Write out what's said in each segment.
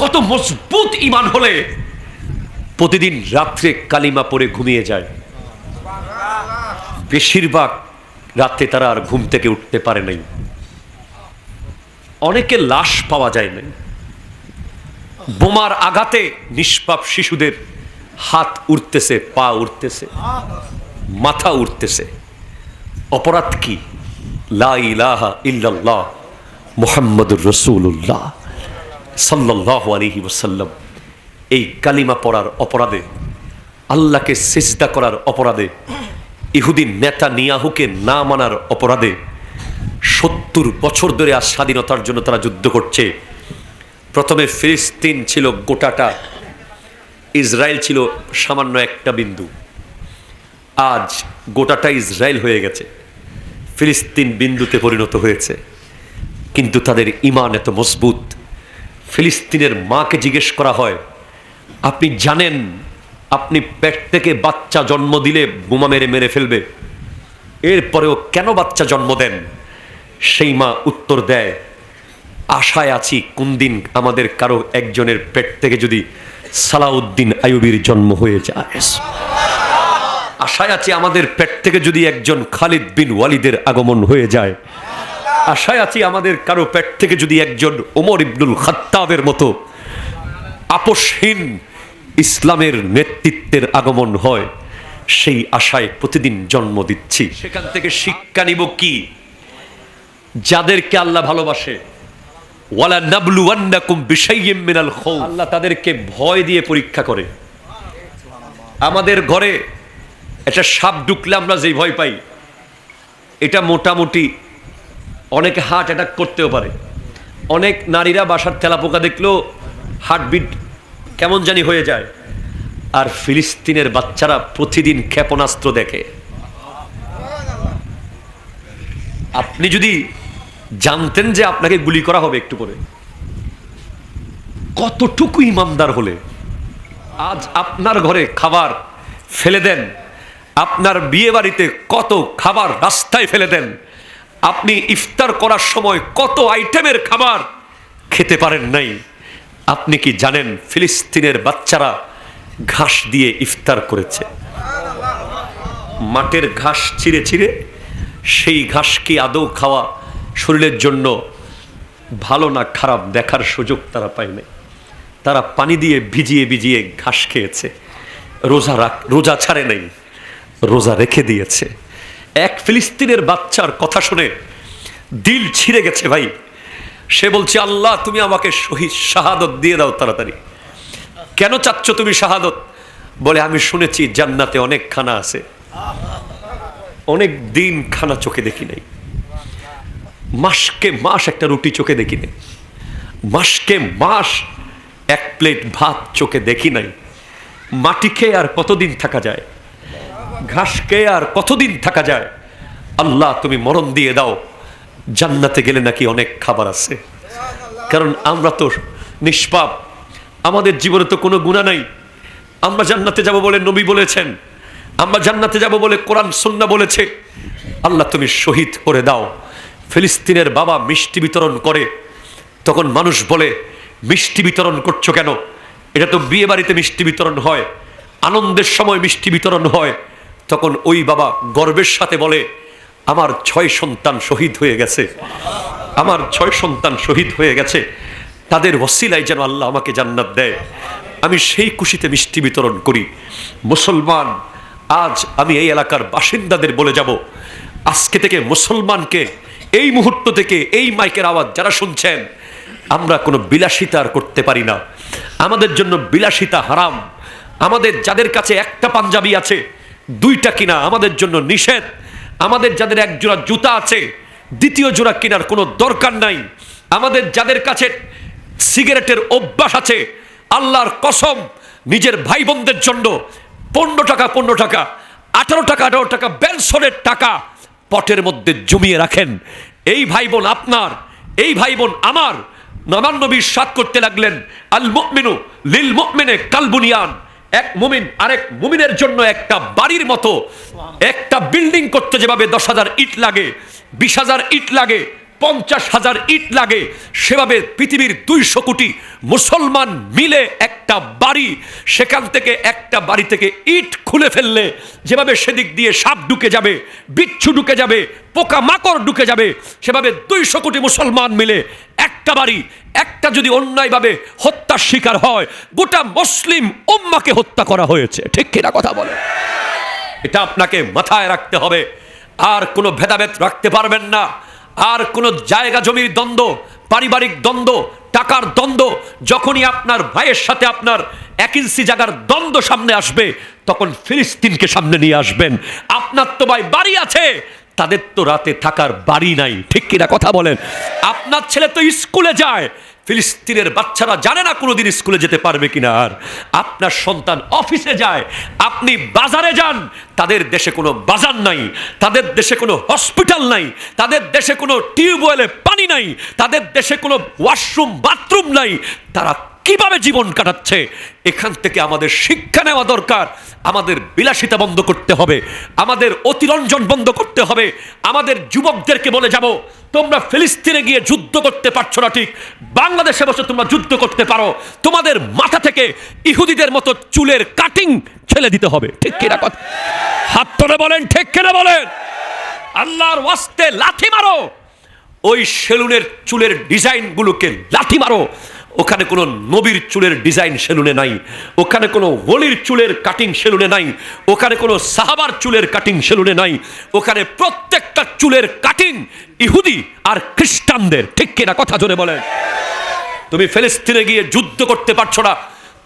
কত মজবুত ইমান হলে প্রতিদিন রাত্রে কালিমা পরে ঘুমিয়ে যায়। বেশিরভাগ রাতে তারা আর ঘুম থেকে উঠতে পারে নাই। অনেকে লাশ পাওয়া যায় নাই। বোমার আঘাতে নিষ্পাপ শিশুদের হাত উঠতেছে পা উঠতেছে মাথা উঠতেছে অপরাধ কি? লা ইলাহা মুহাম্মদুর রসুল্লাহ সাল্লাহ আলহি ওসাল্লাম এই কালিমা পড়ার অপরাধে, আল্লাহকে সেজদা করার অপরাধে ইহুদিন নেতা নিয়াহুকে না মানার অপরাধে সত্তর বছর ধরে আর স্বাধীনতার জন্য তারা যুদ্ধ করছে। প্রথমে ফিলিস্তিন ছিল গোটাটা, ইসরায়েল ছিল সামান্য একটা বিন্দু। আজ গোটাটা ইসরায়েল হয়ে গেছে, ফিলিস্তিন বিন্দুতে পরিণত হয়েছে। কিন্তু তাদের ইমান এত মজবুত ফিলিস্তিনের মাকে জিজ্ঞেস করা হয়, আপনি জানেন, আপনি পেট থেকে বাচ্চা জন্ম দিলে বোমা মেরে মেরে ফেলবে। এরপরেও কেন বাচ্চা জন্ম দেন? সেই মা উত্তর দেয়, আশায় আছি কোন দিন আমাদের কারও একজনের পেট থেকে যদি সালাউদ্দিন আইয়ুবির জন্ম হয়ে যায়। আশায় আছি আমাদের পেট থেকে যদি একজন খালিদ বিন ওয়ালিদের আগমন হয়ে যায়। আশায় আছি আমাদের কারও পেট থেকে যদি একজন ওমর ইবনুল খাত্তাবের মতো আপসহীন ইসলামের নেতৃত্বের আগমন হয়, সেই আশায় প্রতিদিন জন্ম দিচ্ছি। সেখান থেকে শিক্ষা নিব কি? যাদেরকে আল্লাহ ভালোবাসে, ওয়ালা নাবলু ওয়ান্নাকুম বিশাইয়্যিম মিনাল খাউফ আল্লাহ তাদেরকে ভয় দিয়ে পরীক্ষা করে। আমাদের ঘরে একটা সাপ ঢুকলে আমরা যেই ভয় পাই, এটা মোটামুটি অনেকে হার্ট অ্যাটাক করতেও পারে। অনেক নারীরা বাসার তেলাপোকা দেখলেও হার্টবিট কেমন জানি হয়ে যায়। আর ফিলিস্তিনের বাচ্চারা প্রতিদিন ক্ষেপণাস্ত্র দেখে। আপনি যদি জানতেন যে আপনাকে গুলি করা হবে একটু পরে কতটুকু ইমানদার হলে আজ আপনার ঘরে খাবার ফেলে দেন। আপনার বিয়ে বাড়িতে কত খাবার রাস্তায় ফেলে দেন। আপনি ইফতার করার সময় কত আইটেমের খাবার খেতে পারেন নাই? আপনি কি জানেন ফিলিস্তিনের বাচ্চারা ঘাস দিয়ে ইফতার করেছে? মাঠের ঘাস ছিঁড়ে ছিঁড়ে সেই ঘাস কি আদৌ খাওয়া শরীরের জন্য ভালো না খারাপ দেখার সুযোগ তারা পায় নাই। তারা পানি দিয়ে ভিজিয়ে ভিজিয়ে ঘাস খেয়েছে। রোজা রাখ, রোজা ছাড়ে নাই, রোজা রেখে দিয়েছে। এক ফিলিস্তিনের বাচ্চার কথা শুনে দিল ছিঁড়ে গেছে ভাই। সে বলছে, আল্লাহ, তুমি আমাকে শহীদ শাহাদত দিয়ে দাও তাড়াতাড়ি। কেন চাচ্ছ তুমি শাহাদত? বলে, আমি শুনেছি জান্নাতে অনেক খানা আছে। অনেক দিন খানা চোখে দেখি নাই। মাসকে মাস একটা রুটি চোখে দেখি নাই। মাসকে মাস এক প্লেট ভাত চোখে দেখি নাই। মাটি খেয়ে আর কতদিন থাকা যায়? ঘাস খেয়ে আর কতদিন থাকা যায়? আল্লাহ, তুমি মরণ দিয়ে দাও। জান্নাতে গেলে নাকি অনেক খাবার আছে। কারণ আমরা তো নিষ্পাপ। আমাদের জীবনে তো কোনো গুণা নাই। আমরা জান্নাতে যাব বলে নবী বলেছেন। আমরা জান্নাতে যাব বলে কোরআন সন্না বলেছে। আল্লাহ, তুমি শহীদ করে দাও। ফিলিস্তিনের বাবা মিষ্টি বিতরণ করে। তখন মানুষ বলে, মিষ্টি বিতরণ করছ কেন? এটা তো বিয়ে বাড়িতে মিষ্টি বিতরণ হয়। আনন্দের সময় মিষ্টি বিতরণ হয়। তখন ওই বাবা গর্বের সাথে বলে, আমার ছয় সন্তান শহীদ হয়ে গেছে। আমার ছয় সন্তান শহীদ হয়ে গেছে। তাদের ওসিলায় যেন আল্লাহ আমাকে জান্নাত দেয়। আমি সেই খুশিতে মিষ্টি বিতরণ করি। মুসলমান, আজ আমি এই এলাকার বাসিন্দাদের বলে যাব, আজকে থেকে মুসলমানকে, এই মুহূর্ত থেকে এই মাইকের আওয়াজ যারা শুনছেন, আমরা কোনো বিলাসিতা আর করতে পারি না। আমাদের জন্য বিলাসিতা হারাম। আমাদের যাদের কাছে একটা পাঞ্জাবি আছে দুইটা কিনা আমাদের জন্য নিষেধ। আমাদের যাদের এক জোড়া জুতা আছে, দ্বিতীয় জোড়া কেনার কোনো দরকার নাই। আমাদের যাদের কাছে সিগারেটের অভ্যাস আছে, আল্লাহর কসম নিজের ভাই বোনদের জন্য পনেরো টাকা পনেরো টাকা, আঠারো টাকা আঠারো টাকা বেনসনের টাকা পটের মধ্যে জমিয়ে রাখেন। এই ভাই বোন আপনার, এই ভাই বোন আমার। নবান নবীর সাত করতে লাগলেন আল মুমিনু লিল মুমিনে কালবুনিয়ান। এক মুমিন আরেক মুমিনের জন্য একটা বাড়ির মতো। একটা বিল্ডিং করতে যেভাবে দশ হাজার ইট লাগে, বিশ হাজার ইট লাগে পঞ্চাশ হাজার ইট লাগে। সেভাবে পৃথিবীর দুইশো কোটি মুসলমান মিলে একটা বাড়ি, সেখান থেকে একটা বাড়ি থেকে ইট খুলে ফেললে যেভাবে সেদিক দিয়ে সাপ ঢুকে যাবে, বিচ্ছু ঢুকে যাবে পোকা মাকড় ঢুকে যাবে, সেভাবে দুইশো কোটি মুসলমান মিলে একটা বাড়ি, একটা যদি অন্যায়ভাবে হত্যার শিকার হয়, গোটা মুসলিম উম্মাকে হত্যা করা হয়েছে। ঠিক কিনা কথা বলে? এটা আপনাকে মাথায় রাখতে হবে। আর কোনো ভেদাভেদ রাখতে পারবেন না। আর কোনো জায়গা জমির দ্বন্দ্ব, পারিবারিক দ্বন্দ্ব, টাকার দ্বন্দ্ব, যখনই আপনার ভাইয়ের সাথে আপনার এক ইঞ্চি জায়গার দ্বন্দ্ব সামনে আসবে, তখন ফিলিস্তিনকে সামনে নিয়ে আসবেন। আপনার তো ভাই বাড়ি আছে, তাদের তো রাতে থাকার বাড়ি নাই। ঠিক কিনা কথা বলেন? আপনার ছেলে তো স্কুলে যায় ফিলিস্তিনের বাচ্চারা জানে না কোনোদিন স্কুলে যেতে পারবে কিনা আর আপনার সন্তান অফিসে যায়, আপনি বাজারে যান, তাদের দেশে কোনো বাজার নাই, তাদের দেশে কোনো হসপিটাল নাই, তাদের দেশে কোনো টিউবওয়েলে পানি নাই, তাদের দেশে কোনো ওয়াশরুম, বাথরুম নাই, তারা কীভাবে জীবন কাটাচ্ছে? এখান থেকে আমাদের শিক্ষা নেওয়া দরকার। আমাদের বিলাসিতা বন্ধ করতে হবে, আমাদের অতিরঞ্জন বন্ধ করতে হবে, আমাদের যুবকদেরকে বলে যাব, তোমরা ফিলিস্তিনে গিয়ে যুদ্ধ করতে পারছ না ঠিক, বাংলাদেশে বসে তোমরা যুদ্ধ করতে পারো, তোমাদের মাথা থেকে ইহুদিদের মতো চুলের কাটিং ছেলে দিতে হবে, ঠিক কিনা কথা? হাত তোলে বলেন, ঠিক কিনা বলেন? আল্লাহর ওয়াস্তে লাথি মারো, ওই সেলুনের চুলের ডিজাইনগুলোকে লাথি মারো ওখানে কোনো নবীর চুলের ডিজাইন সেলুনে নাই, ওখানে কোনো হোলির চুলের কাটিং সেলুনে নাই, ওখানে কোনো সাহাবার চুলের কাটিং সেলুনে নাই, ওখানে প্রত্যেকটা চুলের কাটিং ইহুদি আর খ্রিস্টানদের। ঠিক কিনা কথা জোরে বলেন। তুমি ফেলিস্তিনে গিয়ে যুদ্ধ করতে পারছ না,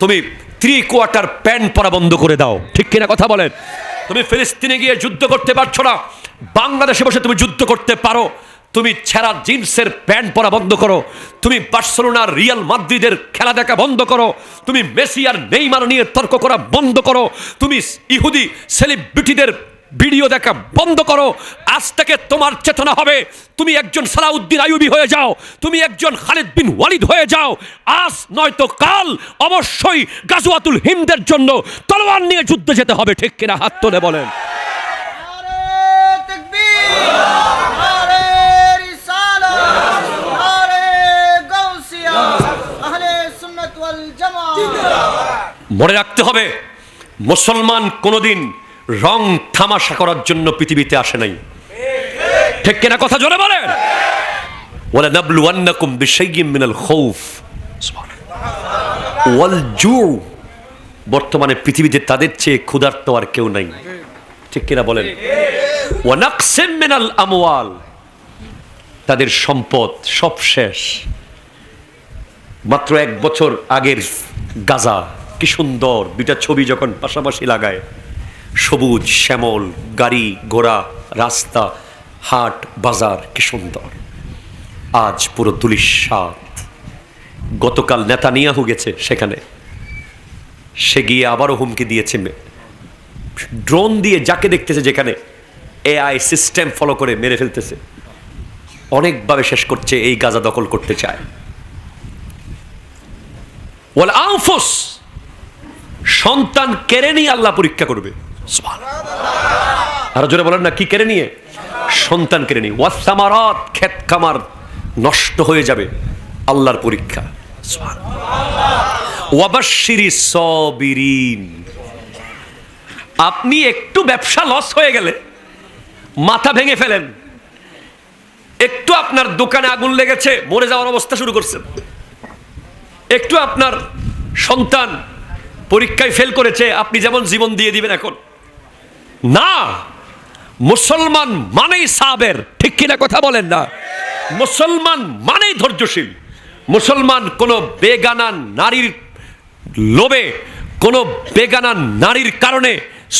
তুমি থ্রি কোয়ার্টার প্যান্ট পরা বন্ধ করে দাও। ঠিক কিনা কথা বলেন। তুমি ফিলিস্তিনে গিয়ে যুদ্ধ করতে পারছ না, বাংলাদেশে বসে তুমি যুদ্ধ করতে পারো তুমি ছেঁড়া জিন্সের প্যান্ট পরা বন্ধ করো। তুমি বার্সেলোনার রিয়াল মাদ্রিদের খেলা দেখা বন্ধ করো। তুমি মেসি আর নেইমার নিয়ে তর্ক করা বন্ধ করো। তুমি ইহুদি সেলিব্রিটিদের ভিডিও দেখা বন্ধ করো। আজ থেকে তোমার চেতনা হবে। তুমি একজন সালাউদ্দিন আইয়ুবি হয়ে যাও। তুমি একজন খালিদ বিন ওয়ালিদ হয়ে যাও। আজ নয়তো কাল। অবশ্যই গাজওয়াতুল হিন্দের জন্য তলোয়ার নিয়ে যুদ্ধে যেতে হবে। ঠিক কিনা হাত তুলে বলেন। মনে রাখতে হবে, মুসলমান কোনোদিন রং থামাশা করার জন্য পৃথিবীতে আসে নাই। ঠিক কিনা কথা জোরে বলেন? ওয়ালা মিনাল ওয়াল জু বর্তমানে পৃথিবীতে তাদের চেয়ে ক্ষুধার্ত আর কেউ নাই। ঠিক কিনা বলেন? ওয়ানাকসিম মিনাল আমওয়াল। তাদের সম্পদ সব শেষ। মাত্র এক বছর আগের গাজা, কি সুন্দর। দুইটা ছবি যখন পাশাপাশি লাগায়, সবুজ শ্যামল, গাড়ি, ঘোড়া, রাস্তা, হাট, বাজার, কি সুন্দর। আজ পুরো দুলিশাত গতকাল নেতানিয়াহু গেছে সেখানে। সে গিয়ে আবারও হুমকি দিয়েছে ড্রোন দিয়ে যাকে দেখতেছে যেখানে, এআই সিস্টেম ফলো করে মেরে ফেলতেছে। অনেকভাবে শেষ করছে, এই গাজা দখল করতে চায়। ওয়াল সন্তান কেড়ে নিয়ে আল্লাহ পরীক্ষা করবে। আরও জোরে বলেন না, কি কেড়ে নিয়ে? সন্তান কেড়ে নিয়ে। ওয়াসামারাত ক্ষেত খামার নষ্ট হয়ে যাবে আল্লাহর পরীক্ষা। আপনি একটু ব্যবসা লস হয়ে গেলে মাথা ভেঙে ফেলেন। একটু আপনার দোকানে আগুন লেগেছে, মরে যাওয়ার অবস্থা শুরু করছেন। একটু আপনার সন্তান পরীক্ষায় ফেল করেছে, আপনি যেমন জীবন দিয়ে দিবেন এখন। না, মুসলমান মানেই সাবের, ঠিক কিনা কথা বলেন না? মুসলমান মানেই ধৈর্যশীল। মুসলমান কোনো বেগানা নারীর লোভে, কোনো বেগানা নারীর কারণে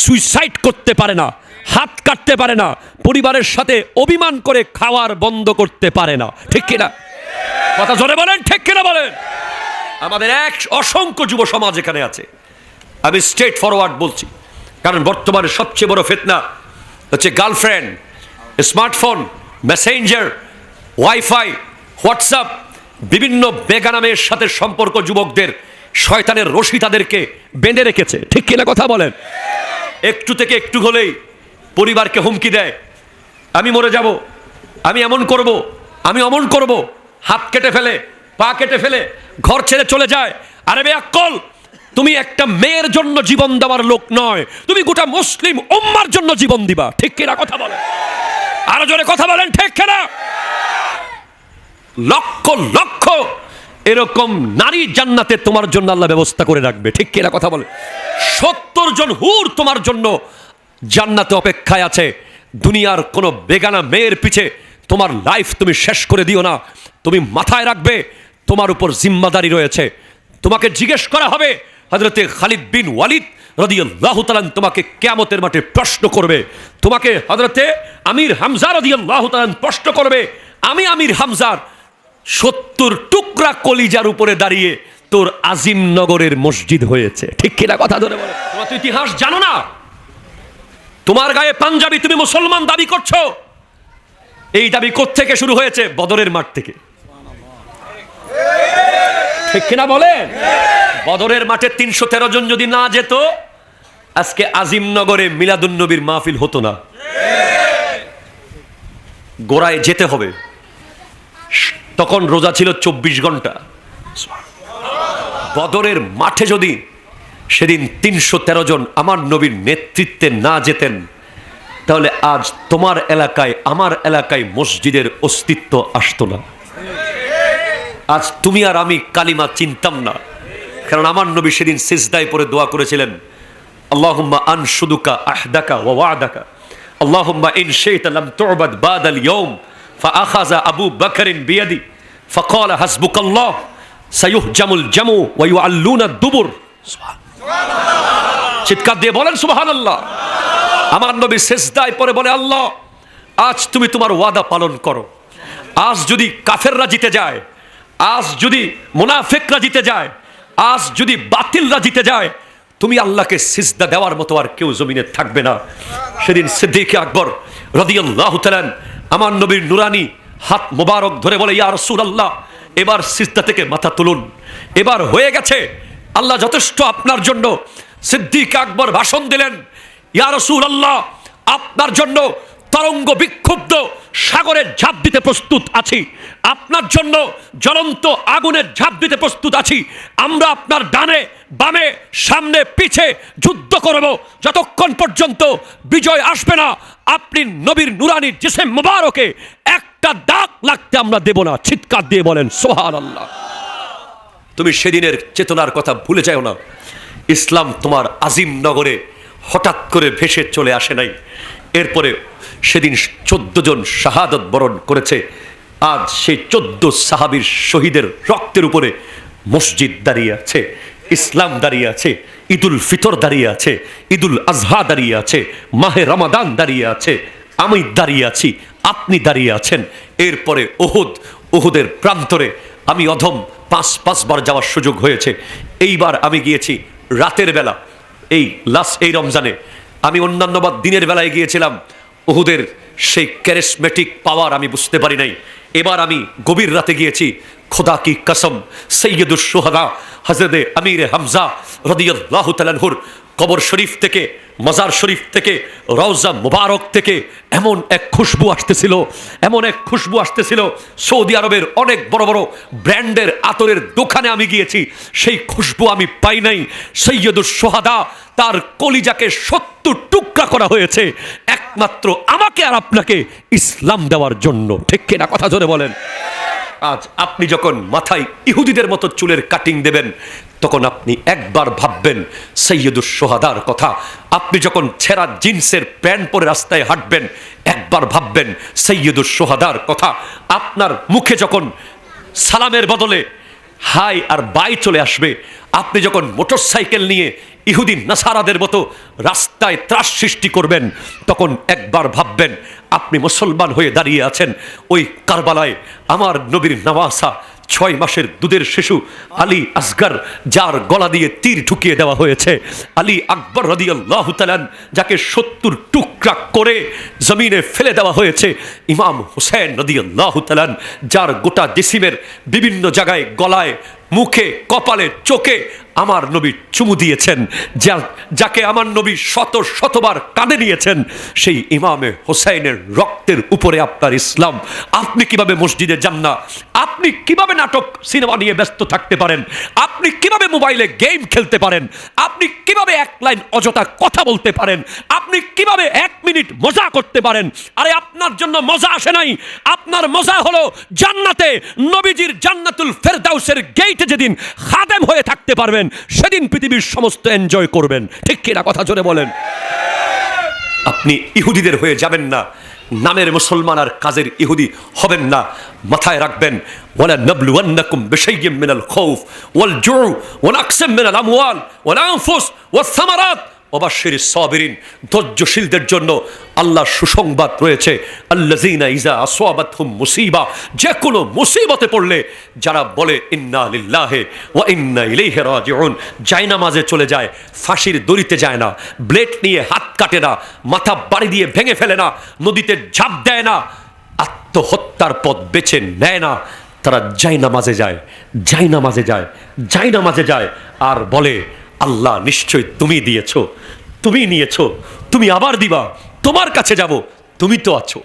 সুইসাইড করতে পারে না, হাত কাটতে পারে না, পরিবারের সাথে অভিমান করে খাওয়ার বন্ধ করতে পারে না, ঠিক কিনা? কথা জোরে বলেন, ঠিক কিনা বলেন? আমাদের এক অসংখ্য যুব সমাজ এখানে আছে। আমি স্ট্রেট ফরওয়ার্ড বলছি, কারণ বর্তমানে সবচেয়ে বড় ফেতনা হচ্ছে girlfriend smartphone messenger wifi WhatsApp বিভিন্ন বেগানামের সাথে সম্পর্ক যুবকদের, শয়তানের রশি তাদেরকে বেঁধে রেখেছে। ঠিক কিনা কথা বলেন? একটু থেকে একটু হলেই পরিবারকে হুমকি দেয়। আমি মরে যাব, আমি এমন করব, আমি অমন করব, হাত কেটে ফেলে পা কেটে ফেলে, ঘর ছেড়ে চলে যায়। আরে বে আক্কল, তুমি একটা মেয়ের জন্য জীবন দেওয়ার লোক নয়। তুমি গোটা মুসলিম উম্মার জন্য জীবন দিবা। ঠিক কিনা কথা বলেন? আরও জোরে কথা বলেন, ঠিক কিনা? লক্ষ লক্ষ এরকম নারী জান্নাতে তোমার জন্য আল্লাহ ব্যবস্থা করে রাখবে। ঠিক কিনা কথা বলে সত্তর জন হুর তোমার জন্য জান্নাতে অপেক্ষায় আছে। দুনিয়ার কোনো বেগানা মেয়ের পিছে তোমার লাইফ তুমি শেষ করে দিও না। তুমি মাথায় রাখবে তোমার উপর জিম্মাদারি রয়েছে। তোমাকে জিজ্ঞেস করা হবে হজরতে খালিদ বিন ওয়ালিদ রদিয়াল্লাহ তালান তোমাকে কেয়ামতের মাঠে প্রশ্ন করবে। তোমাকে হজরতে আমির হামজা রদিয়াল্লাহ তালান প্রশ্ন করবে, আমি আমির হামজার সত্তর টুকরা কলিজার উপরে দাঁড়িয়ে তোর আজিম নগরের মসজিদ হয়েছে। ঠিক কিনা কথা ধরে বলে। তোমার ইতিহাস জানো না। তোমার গায়ে পাঞ্জাবি তুমি মুসলমান দাবি করছ। এই দাবি থেকে শুরু হয়েছে? বদরের মাঠ থেকে। ঠিক কিনা বলেন? বদরের মাঠে তিনশো তেরো জন যদি না যেত, আজকে আজিমনগরে মিলাদুন্নবীর মাহফিল হতো না। গোড়ায় যেতে হবে। তখন রোজা ছিল চব্বিশ ঘণ্টা। বদরের মাঠে যদি সেদিন তিনশো তেরো জন আমার নবীর নেতৃত্বে না যেতেন, তাহলে আজ তোমার এলাকায়, আমার এলাকায় মসজিদের অস্তিত্ব আসতো না। আজ তুমি আর আমি কালিমা চিনতাম না কারণ আমার নবী সেদিন সিজদায় পরে দোয়া করেছিলেন আল্লাহুম্মা আন শুদুকা আহদাকা ওয়া ওয়াদাকা আল্লাহুম্মা ইন শাইতা লাম তু'বাদ বাদাল ইয়াউম فأخذ أبو بكر بيدي فقال حسبك الله سيهجم الجمع ويعلون الدبر চিৎকার দিয়ে বলেন সুবহানাল্লাহ আমার নবী সেজদায় পরে বলে আল্লাহ আজ তুমি তোমার ওয়াদা পালন করো আজ যদি কাফেররা জিতে যায় আজ যদি মোনাফেকরা জিতে যায়, আজ যদি বাতিলরা জিতে যায়, তুমি আল্লাহকে সিজদা দেওয়ার মতো আর কেউ জমিনে থাকবে না। সেদিন সিদ্দিক আকবর রদিয়াল্লাহ তালান আমার নবীর নুরানি হাত মোবারক ধরে বলে, ইয়া রসুল আল্লাহ এবার সিজদা থেকে মাথা তুলুন। এবার হয়ে গেছে, আল্লাহ যথেষ্ট আপনার জন্য। সিদ্দিক আকবর ভাষণ দিলেন, ইয়া রসুল আল্লাহ আপনার জন্য তরঙ্গ বিক্ষুব্ধ সাগরের ঝাঁপ দিতে প্রস্তুত আছি। আপনার জন্য জ্বলন্ত আগুনের ঝাঁপ দিতে প্রস্তুত আছি। আমরা আপনার ডানে, বামে, সামনে, পিছে যুদ্ধ করব। যতক্ষণ পর্যন্ত বিজয় আসবে না, আপনি নবীর নুরানির জিসেম মুবারকে একটা দাগ লাগতে আমরা দেব না। চিৎকার দিয়ে বলেন সোহান আল্লাহ তুমি সেদিনের চেতনার কথা ভুলে যাও না। ইসলাম তোমার আজিম নগরে হঠাৎ করে ভেসে চলে আসে নাই। এরপরে সেদিন চোদ্দ জন শাহাদত বরণ করেছে। আজ সেই চোদ্দ সাহাবীর শহীদের রক্তের উপরে মসজিদ দাঁড়িয়ে আছে, ইসলাম দাঁড়িয়ে আছে, ঈদুল ফিতর দাঁড়িয়ে আছে, ঈদুল আজহা দাঁড়িয়ে আছে, মাহে রমাদান দাঁড়িয়ে আছে, আমি দাঁড়িয়ে আছি, আপনি দাঁড়িয়ে আছেন। এরপরে ওহুদ, ওহুদের প্রান্তরে আমি অধম পাঁচ পাঁচবার যাওয়ার সুযোগ হয়েছে। এইবার আমি গিয়েছি রাতের বেলা, এই লাস্ট এই রমজানে। আমি অন্যান্যবার দিনের বেলায় গিয়েছিলাম ওহুদের সেই ক্যারিসমেটিক পাওয়ার আমি বুঝতে পারি নাই। এবার আমি গভীর রাতে গিয়েছি, খোদা কি কসম সৈয়দুল সোহাদা হজরত আমির হামজা রদিয়াল্লাহ তালানহুর কবর শরীফ থেকে, মজার শরীফ থেকে, রওজা মুবারক থেকে এমন এক খুশবু আসতেছিল, এমন এক খুশবু আসতেছিল, সৌদি আরবের অনেক বড় বড় ব্র্যান্ডের আতরের দোকানে আমি গিয়েছি, সেই খুশবু আমি পাই নাই। সৈয়দুর সোহাদা তার কলিজাকে সত্তর টুকরা করা হয়েছে, একমাত্র আমাকে আর আপনাকে ইসলাম দেওয়ার জন্য। ঠিক কিনা কথা ধরে বলেন। আজ আপনি যখন মাথায় ইহুদিদের মতো চুলের কাটিং দেবেন, তখন আপনি একবার ভাববেন সৈয়দুর সোহাদার কথা। আপনি যখন ছেঁড়া জিন্সের প্যান্ট পরে রাস্তায় হাঁটবেন, একবার ভাববেন সৈয়দুর সোহাদার কথা। আপনার মুখে যখন সালামের বদলে হাই আর বাই চলে আসবে, আপনি যখন মোটরসাইকেল নিয়ে ইহুদিন নাসারাদের মতো রাস্তায় ত্রাস সৃষ্টি করবেন, তখন একবার ভাববেন, আপনি মুসলমান হয়ে দাঁড়িয়ে আছেন। ওই কারবালায় আমার নবীর নওয়াসা ছয় মাসের দুধের শিশু আলী আসগার, যার গলা দিয়ে তীর ঢুকিয়ে দেওয়া হয়েছে। আলী আকবর রদিয়াল্লাহ তালান যাকে সত্তর টুকরা করে জমিনে ফেলে দেওয়া হয়েছে। ইমাম হুসেন রদিয়াল্লাহ তালান যার গোটা জেসিমের বিভিন্ন জায়গায় গলায় মুখে, কপালে, চোখে আমার নবী চুমু দিয়েছেন। যা, যাকে আমার নবী শত, শতবার কাঁদে নিয়েছেন, সেই ইমামে হোসাইনের রক্তের উপরে আপনার ইসলাম। আপনি কীভাবে মসজিদে যান না? আপনি কীভাবে নাটক, সিনেমা নিয়ে ব্যস্ত থাকতে পারেন? আপনি কীভাবে মোবাইলে গেম খেলতে পারেন? আপনি কীভাবে এক লাইন অযথা কথা বলতে পারেন? আপনি কীভাবে এক মিনিট মজা করতে পারেন? আরে আপনার জন্য মজা আসে নাই। আপনার মজা হলো জান্নাতে নবীজির জান্নাতুল ফেরদাউসের গেইটে যেদিন খাদেম হয়ে থাকতে পারবেন, সেদিন পৃথিবীর সমস্ত এনজয় করবেন। ঠিক কিনা কথা জোরে বলেন। আপনি ইহুদিদের হয়ে যাবেন না। নামের মুসলমান আর কাজের ইহুদি হবেন না। মাথায় রাখবেন, ওয়ালা নাবলুয়ান্নাকুম বিশাইয়্যিম মিনাল ওয়াল জুউ ওয়াল আকসাম মিনাল আমওয়াল ওয়াল আনফুস ওয়াস সামারাত। ওবাশির সাবিরিন ধৈর্যশীলদের জন্য আল্লাহ সুসংবাদ রয়েছে। আল্লাযিনা ইজা আসওয়াবাতহুম মুসিবা যে কোনো মুসিবতে পড়লে যারা বলে, ইন্না লিল্লাহি ওয়া ইন্না ইলাইহি রাজিউন জায়নামাজে চলে যায়, ফাঁসির দড়িতে যায় না, ব্লেড নিয়ে হাত কাটে না, মাথা বাড়ি দিয়ে ভেঙে ফেলে না, নদীতে ঝাঁপ দেয় না, আত্মহত্যার পথ বেছে নেয় না। তারা জায়নামাজে যায় জায়নামাজে যায় জায়নামাজে যায় আর বলে আল্লাহ নিশ্চয় তুমি দিয়েছ, তুমি নিয়েছ, তুমি আবার দিবা, তোমার কাছে যাব, তুমি তো আছো।